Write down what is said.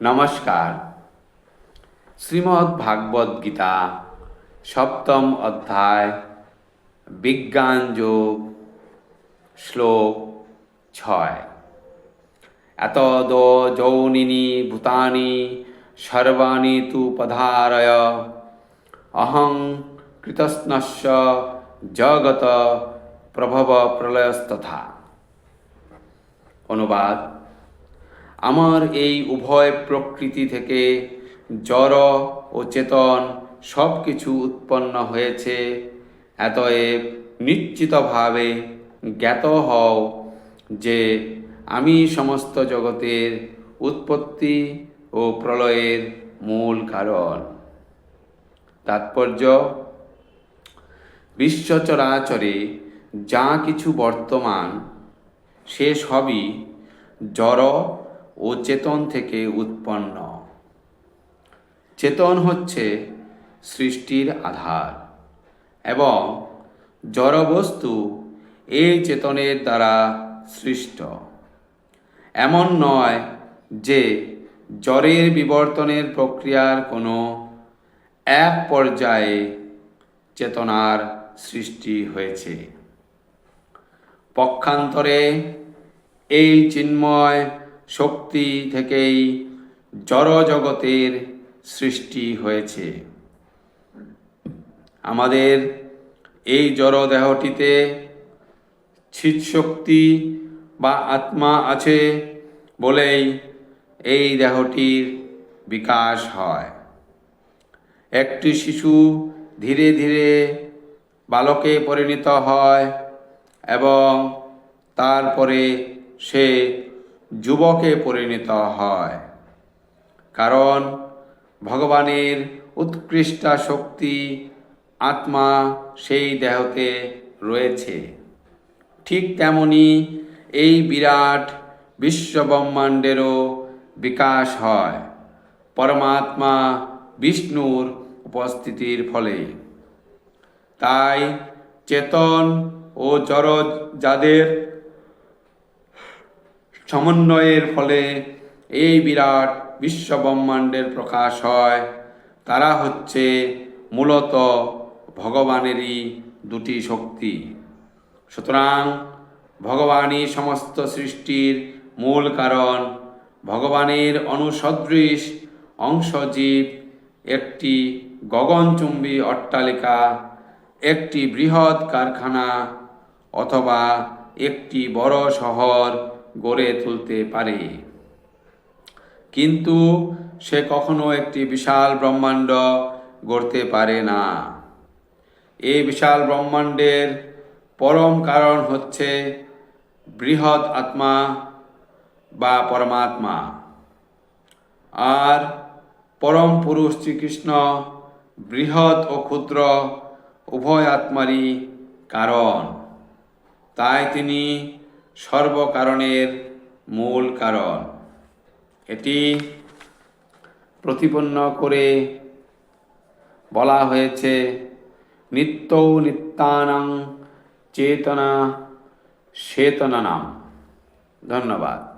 নমস্কার। শ্রীমদ্ ভাগবত গীতা সপ্তম অধ্যায়, বিজ্ঞান যোগ, শ্লোক ছয়। এত যৌনিনি ভূতানি সর্বাণি তু পধারয়। অহং কৃতস্নস্য জগত প্রভব প্রলয়স্তথা অনুবাদ আমার এই উভয় প্রকৃতি থেকে জড় ও চেতন সব কিছু উৎপন্ন হয়েছে। এতএব নিশ্চিতভাবে জ্ঞাত হও যে আমি সমস্ত জগতের উৎপত্তি ও প্রলয়ের মূল কারণ। তাৎপর্য বিশ্বচরাচরে যা কিছু বর্তমান, সে সবই জড় ও চেতন থেকে উৎপন্ন। চেতন হচ্ছে সৃষ্টির আধার এবং জড়বস্তু এই চেতনের দ্বারা সৃষ্ট। এমন নয় যে জ্বরের বিবর্তনের প্রক্রিয়ার কোনো এক পর্যায়ে চেতনার সৃষ্টি হয়েছে। পক্ষান্তরে এই চিন্ময় শক্তি থেকেই জড় জগতের সৃষ্টি হয়েছে। আমাদের এই জড় দেহটিতে শক্তি বা আত্মা আছে বলেই এই দেহটির বিকাশ হয়। একটি শিশু ধীরে ধীরে বালকে পরিণত হয় এবং তারপরে সে যুবকে পরিণত হয়। কারণ ভগবানের উৎকৃষ্ট শক্তি আত্মা সেই দেহতে রয়েছে। ঠিক তেমনি এই বিরাট বিশ্বব্রহ্মাণ্ডেরও বিকাশ হয়। পরমাত্মা বিষ্ণুর উপস্থিতির ফলে। তাই চেতন ও জড় যাদের সমন্বয়ের ফলে এই বিরাট বিশ্বব্রহ্মাণ্ডের প্রকাশ হয়। তারা হচ্ছে মূলত ভগবানেরই দুটি শক্তি। সুতরাং ভগবানই সমস্ত সৃষ্টির মূল কারণ। ভগবানের অনুসদৃশ অংশজীব একটি গগনচুম্বী অট্টালিকা, একটি বৃহৎ কারখানা অথবা একটি বড় শহর গড়ে তুলতে পারে। কিন্তু সে কখনো একটি বিশাল ব্রহ্মাণ্ড গড়তে পারে না। এই বিশাল ব্রহ্মাণ্ডের পরম কারণ হচ্ছে বৃহৎ আত্মা বা পরমাত্মা। আর পরম পুরুষ শ্রীকৃষ্ণ বৃহৎ ও ক্ষুদ্র উভয় আত্মারই কারণ। তাই তিনি সর্বকারণের মূল কারণ। এটি প্রতিপন্ন করে বলা হয়েছে নিত্য নিত্যানাং চেতনা চেতনা নাম ধন্যবাদ।